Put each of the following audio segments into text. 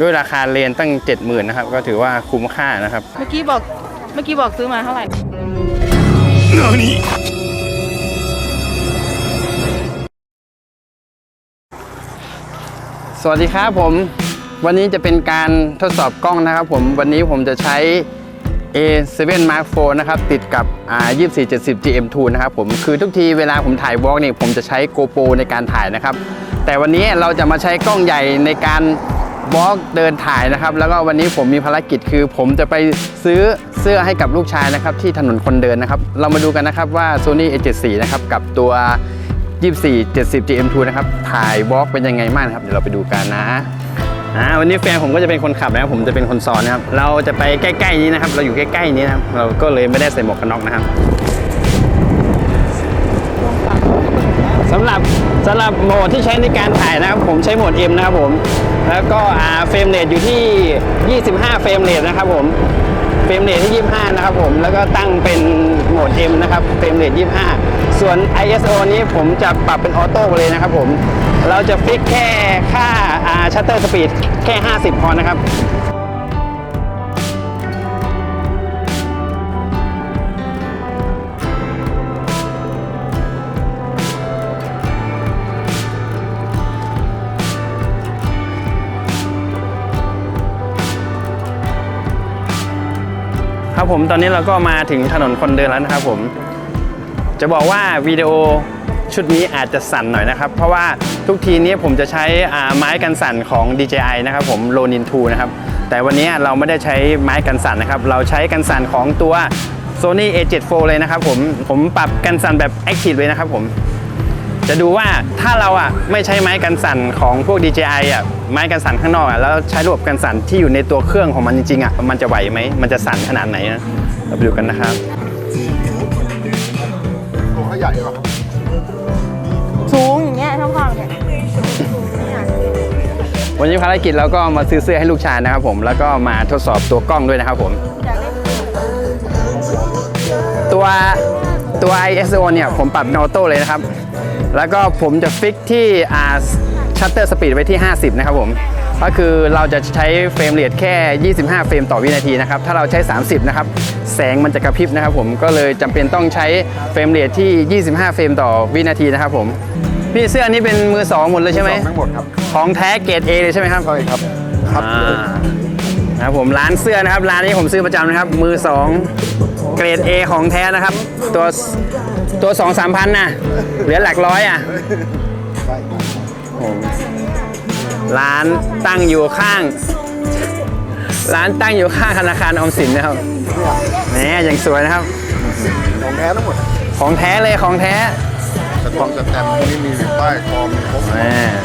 ด้วยราคาเลนตั้ง 70,000นะครับก็ถือว่าคุ้มค่านะครับเมื่อกี้บอกเมื่อกี้บอกซื้อมาเท่าไหร่สวัสดีครับผม วันนี้จะเป็นการทดสอบกล้องนะครับผมวันนี้ผมจะใช้ A7 Mark IV นะครับ ติดกับอ่า2470 GM2 นะครับผมคือทุกทีเวลาผมถ่ายวอล์กเนี่ยผมจะใช้ GoPro ในการถ่ายนะครับ แต่วันนี้เราจะมาใช้กล้องใหญ่ในการ วอล์กเดินถ่ายนะครับ แล้วก็วันนี้ผมมีภารกิจคือ ผมจะไปซื้อเสื้อให้กับลูกชายนะครับ ที่ถนนคนเดินนะครับ เรามาดูกันนะครับว่า Sony A74 นะครับ กับตัว 24 70 GM2 นะครับ ถ่ายวอล์กเป็นยังไงบ้างครับ เดี๋ยวเราไปดูกันนะอ่าวันนี้แฟนผมก็จะเป็นคนขับนะครับผมจะเป็นคนซ้อนนะครับ เราจะไปใกล้ ๆ นี้นะครับ เราอยู่ใกล้ ๆ นี้นะครับ เราก็เลยไม่ได้ใส่หมวกกันน็อกนะครับ สำหรับสำหรับโหมดที่ใช้ในการถ่ายนะครับ ผมใช้โหมด M นะครับผม แล้วก็อ่าเฟรมเรทอยู่ที่ 25 เฟรมเรทนะครับผมเฟรมเรทที่ 25 นะครับผมแล้วก็ตั้งเป็นโหมด M นะครับเฟรมเรท25 ส่วน ISO นี้ผมจะปรับเป็นออโต้ไปเลยนะครับผม เราจะฟิกแค่ค่าชัตเตอร์สปีดแค่ 50 พอนะครับ ครับผมตอนนี้เราก็มาถึงถนนคนเดินแล้วนะครับผม จะบอกว่าวิดีโอชุดนี้อาจจะสั่นหน่อยนะครับ เพราะว่าทุกทีนี้ผมจะใช้อ่าไม้กันสั่นของ DJI นะครับผม Ronin 2นะครับ แต่วันนี้เราไม่ได้ใช้ไม้กันสั่นนะครับ เราใช้กันสั่นของตัว Sony A7 IV เลยนะครับผมผมปรับกันสั่นแบบ Active เลยนะครับผม จะดูว่าถ้าเราอะไม่ใช้ไม้กันสั่นของพวก DJI อะไม้กันสั่นข้างนอกอะแล้วใช้ระบบกันสั่นที่อยู่ในตัวเครื่องของมันจริงๆอะมันจะไหวไหมมันจะสั่นขนาดไหนนะเราไปดูกันนะครับตัวเขาใหญ่กว่าครับสูงอย่างเงี้ยทั้งฝั่งเนี่ยวันนี้ภารกิจเราก็มาซื้อเสื้อให้ลูกชายนะครับผมแล้วก็มาทดสอบตัวกล้องด้วยนะครับผม ตัวตัว ISO เนี่ยผมปรับเป็นออโต้เลยนะครับ แล้วก็ผมจะฟิกที่อ่าชัตเตอร์สปีดไว้ที่ 50 นะครับผมก็คือเราจะใช้เฟรมเรทแค่ 25 เฟรมต่อวินาทีนะครับ ถ้าเราใช้ 30 นะครับ แสงมันจะกระพริบนะครับผม ก็เลยจำเป็นต้องใช้เฟรมเรทที่ 25 เฟรมต่อวินาทีนะครับผม พี่เสื้อนี้เป็นมือสองหมดเลยใช่ไหมสองทั้งหมดครับ ของแท้เกรด A เลยใช่ไหมครับ ใช่ครับ ครับอ่านะครับผมร้านเสื้อนะครับ ร้านนี้ผมซื้อประจำนะครับ มือสองเกรด A ของแท้นะครับ ตัว ตัวสองสามพันนะเหลือหลักร้อยอะใช่ผมร้านตั้งอยู่ข้าง ร้านตั้งอยู่ข้างธนาคารออมสินนะครับแหมอย่างสวยนะครับ ของแท้ทั้งหมด ของแท้เลยของแท้สตองสแตมป์พวกนี้มีป้ายคอมมีครบแหม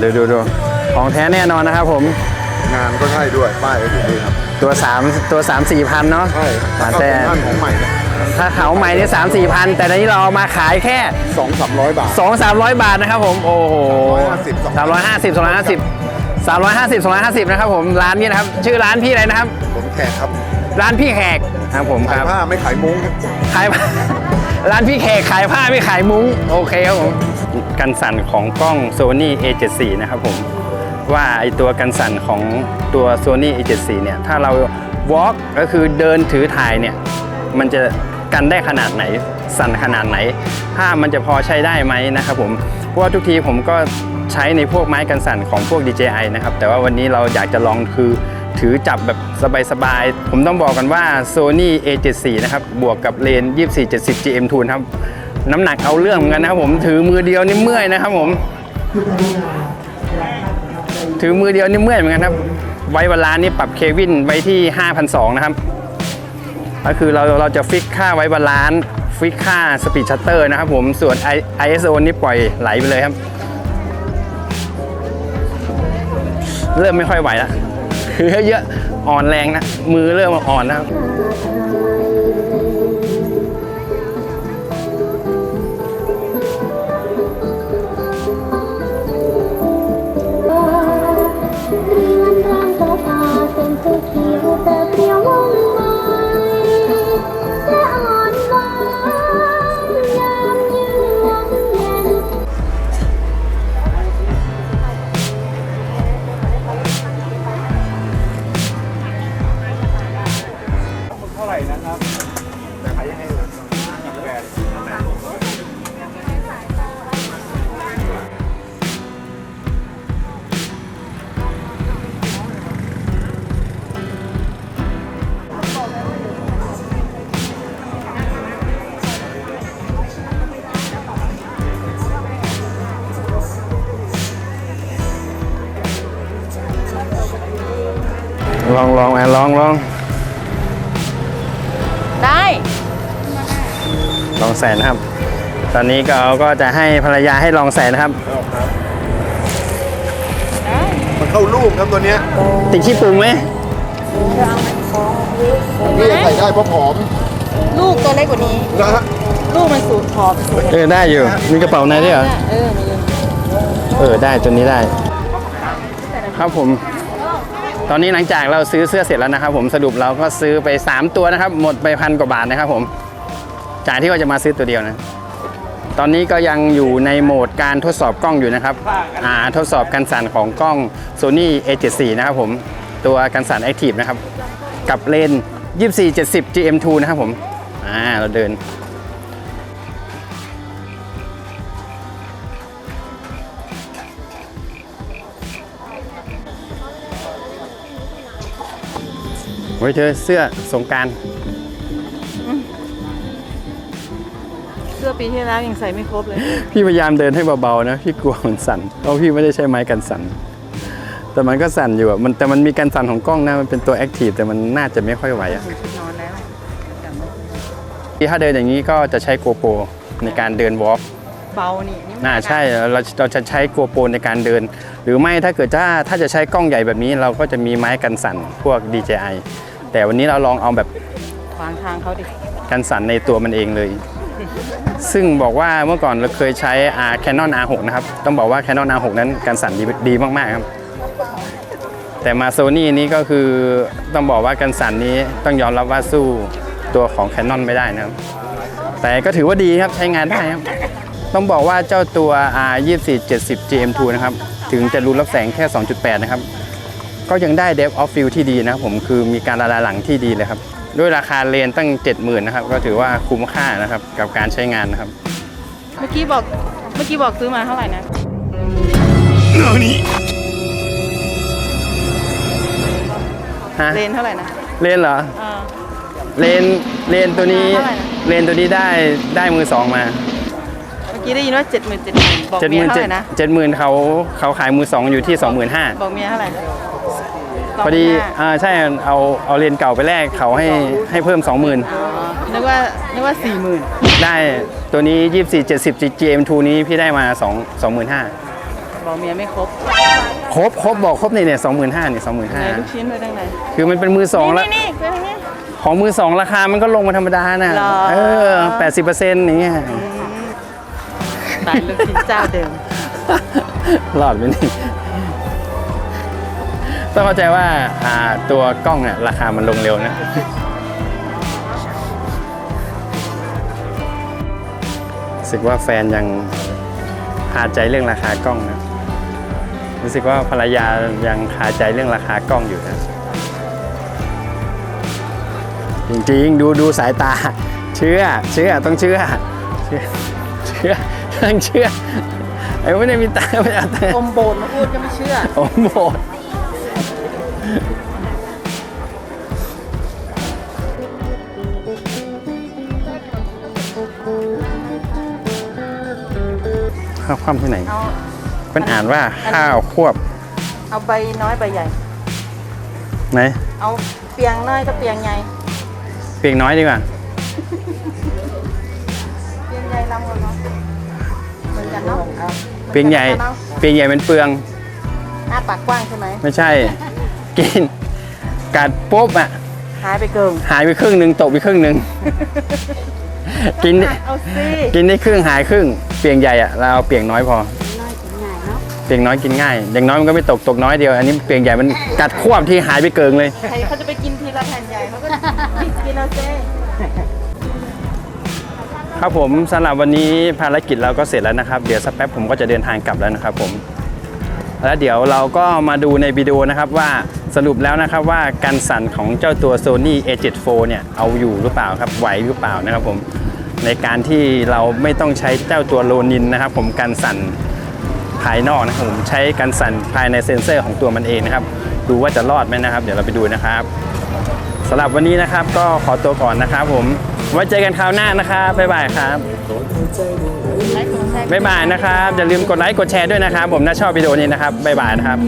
ดูดูดูของแท้แน่นอนนะครับผม งานก็ใช่ด้วยป้ายก็อยู่นี่ครับ ตัว3ตัว3 4พันเนาะใช่อ่าก็แต่เป็นบ้านของใหม่เนี่ย ถ้าเขาใหม่นี่สามสี่พันแต่ตอนนี้เราเอามาขายแค่สองสามร้อยบาทสองสามร้อยบาทนะครับผม โอ้โหสามร้อยห้าสิบสองร้อยห้าสิบสามร้อยห้าสิบสองร้อยห้าสิบนะครับผมร้านนี้นะครับ ชื่อร้านพี่อะไรนะครับ ผมแขกครับร้านพี่แขกครับผมคขายรับผ้าไม่ขายมุ้งครับขายผ้า ร้านพี่แขกขายผ้าไม่ขายมุ้งโอเคครับผมกันสั่นของกล้อง Sony A74 นะครับผม ว่าไอตัวกันสั่นของตัว Sony A74 เนี่ย ถ้าเรา walk ก็คือเดินถือถ่ายเนี่ย มันจะ กันได้ขนาดไหน สั่นขนาดไหนถ้ามันจะพอใช้ได้ไหมนะครับผมเพราะว่าทุกทีผมก็ใช้ในพวกไม้กันสั่นของพวก DJI นะครับแต่ว่าวันนี้เราอยากจะลองคือถือจับแบบสบายๆ ผมต้องบอกกันว่า Sony A74 นะครับ บวกกับเลน 2470 GM2 นครับ น้ำหนักเอาเรื่องเหมือนกันนะครับผม ถือมือเดียวนี่เมื่อยนะครับผม ถือมือเดียวนี่เมื่อยเหมือนกันครับ ไว้เวลานี่ปรับเควินไว้ที่ 5,200 นะครับ ก็คือเราเราจะฟิกค่าไว้บาลานซ์ฟิกค่าสปีดชัตเตอร์นะครับผมส่วน I- ISO นี่ปล่อยไหลไปเลยครับ เริ่มไม่ค่อยไหวแล้วคือเยอะอ่อนแรงนะ มือเริ่มอ่อนนะครับ ลองอะลองลองได้ ลองใส่นะครับ ตอนนี้ก็ก็จะให้ภรรยาให้ลองใส่นะครับ มันเข้ารูปครับตัวเนี้ยติดขี้ปรุงไหมนี่ใส่ได้เพราะผอมลูกตัวเล็กกว่านี้ นะฮะลูกมันสูงผอมสูงเออได้อยู่ มีกระเป๋าในด้วยเหรอ เออมีอยู่เออได้ตัวนี้ได้ ครับผม ตอนนี้หลังจากเราซื้อเสื้อเสร็จแล้วนะครับ ผมสรุปเราก็ซื้อไป 3 ตัวนะครับ หมดไปพันกว่าบาทนะครับผมจากที่ว่าจะมาซื้อตัวเดียวนะ ตอนนี้ก็ยังอยู่ในโหมดการทดสอบกล้องอยู่นะครับอ่าทดสอบการสั่นของกล้อง Sony A74 นะครับผมตัวการสั่น Active นะครับ กับเลน 2470 GM2 นะครับผมอ่าเราเดิน โอ้ยเธอเสื้อสงกรารเสื้อปีที่แล้วยังใส่ไม่ครบเลย พี่พยายามเดินให้เบาๆนะ พี่กลัวมันสั่นเพราะพี่ไม่ได้ใช้ไม้กันสั่น แต่มันก็สั่นอยู่อะมันแต่มันมีการสั่นของกล้องนะมันเป็นตัวแอคทีฟแต่มันน่าจะไม่ค่อยไหวอะชุดนอนแล้วถ้าเดินอย่างนี้ก็จะใช้โกโปรในการเดินวอล์กเบานี่นี่น่าใช่เราเราจะใช้โกโปรในการเดิน หรือไม่ถ้าเกิดถ้าถ้าจะใช้กล้องใหญ่แบบนี้เราก็จะมีไม้กันสั่นพวก DJI แต่วันนี้เราลองเอาแบบขวางทางเขาดิ กันสั่นในตัวมันเองเลย ซึ่งบอกว่าเมื่อก่อนเราเคยใช้ R Canon R6 นะครับ ต้องบอกว่า Canon R6 นั้นกันสั่นดีดีมากๆครับ แต่มา Sony นี้ก็คือต้องบอกว่ากันสั่นนี้ต้องยอมรับว่าสู้ตัวของ Canon ไม่ได้นะครับ แต่ก็ถือว่าดีครับใช้งานได้ครับ ต้องบอกว่าเจ้าตัว R 2470 GM2 นะครับ ถึงจะรูรับแสงแค่ 2.8 นะครับ ก็ยังได้ depth of field ที่ดีนะครับผมคือมีการละลายหลังที่ดีเลยครับ ด้วยราคาเลนตั้ง 70,000นะครับก็ถือว่าคุ้มค่านะครับกับการใช้งานนะครับ เมื่อกี้บอกเมื่อกี้บอกซื้อมาเท่าไหร่นะฮะเลนเท่าไหร่นะเลนเหรออ่าเลนเลนตัวนี้เท่าไหร่นะเลนตัวนี้ได้ได้มือสองมาเมื่อ กี้ได้ยินว่าเจ็ดหมื่นเจ็ดหมื่นบอกเจ็ดหเมียมื่นเท่าเจ็ไหดร่นะ เจ็ดหมื่นเขาเขาขายมือสองอยู่ที่สองหมื่นห้าบอกเมียเท่าไหร่พอดี25,000อ่าใช่เอาเอาเลนเก่าไปแลกเขาให้ให้เพิ่ม20,000อ๋อนึกว่านึกว่าสี่หมื่นได้ตัวนี้24 70 GM2 นี้พี่ได้มา2 25,000บอกเมียไม่ครบครบครบบอกครบนี่เนี่ย25,000นี่ไหนลูก25,000ชิ้นไปทางไหนคือมันเป็นมือสองแล้ว นี่นี่ไปทางนี้ ของมือสองราคามันก็ลงมาธรรมดานะหรอ เออ80%อย่างเงี้ย ตายลูกชิ้นเจ้าเดิมรอดไปนี่ต้องเข้าใจว่าอ่าตัวกล้องเนี่ยราคามันลงเร็วนะ รู้สึกว่าแฟนยังคาใจเรื่องราคากล้องนะ รู้สึกว่าภรรยายังคาใจเรื่องราคากล้องอยู่นะ จริงๆ ดูดูสายตา เชื่อ เชื่อ ต้องเชื่อ เชื่อเชื่อ ต้องเชื่อไอ้ไม่ได้มีตาไม่ได้เอาตาอมโบนมาพูดก็ไม่เชื่อโอ้โหข้าวคว่ำที่ไหนเอาเป็นอ่านว่าข้าวควบ เอาใบน้อยใบใหญ่ ไหน เอาเปียงน้อยก็เปียงใหญ่ เปียงน้อยดีกว่า กันเนาะเปียงใหญ่เนาะเปียงใหญ่เป็นเปลือง หน้าปากกว้างใช่ไหมไม่ใช่ กิน กัดปุ๊บอะหายไปเกิงหายไปครึ่งหนึ่งตกไปครึ่งหนึ่งกินเอาสิกินได้ครึ่งหายครึ่ง เปียงใหญ่อะเราเอาเปียงน้อยพอเปียงน้อยกินง่ายอย่างน้อยมันก็ไม่ตกตกน้อยเดียว อันนี้เปียงใหญ่มันกัดควบที่หายไปเกิงเลยใครเขาจะไปกินทีละแผ่นใหญ่เขาก็กินเอาเซ่ ครับผมสำหรับวันนี้ภารกิจเราก็เสร็จแล้วนะครับ เดี๋ยวสักแป๊บผมก็จะเดินทางกลับแล้วนะครับผมแล้วเดี๋ยวเราก็มาดูในวิดีโอนะครับว่าสรุปแล้วนะครับว่าการสั่นของเจ้าตัว Sony A74 เนี่ยเอาอยู่หรือเปล่าครับไหวหรือเปล่านะครับผมในการที่เราไม่ต้องใช้เจ้าตัวโลนินนะครับ ผมการสั่นภายนอกนะครับผมใช้การสั่นภายในเซ็นเซอร์ของตัวมันเองนะครับดูว่าจะรอดไหมนะครับ เดี๋ยวเราไปดูนะครับสำหรับวันนี้นะครับก็ขอตัวก่อนนะครับผม ไว้เจอกันคราวหน้านะครับบ๊ายบายครับบ๊ายบายนะครับอย่าลืมกดไลค์กดแชร์ด้วยนะครับ ผมถ้าชอบวิดีโอนี้นะครับบ๊ายบายนะครับ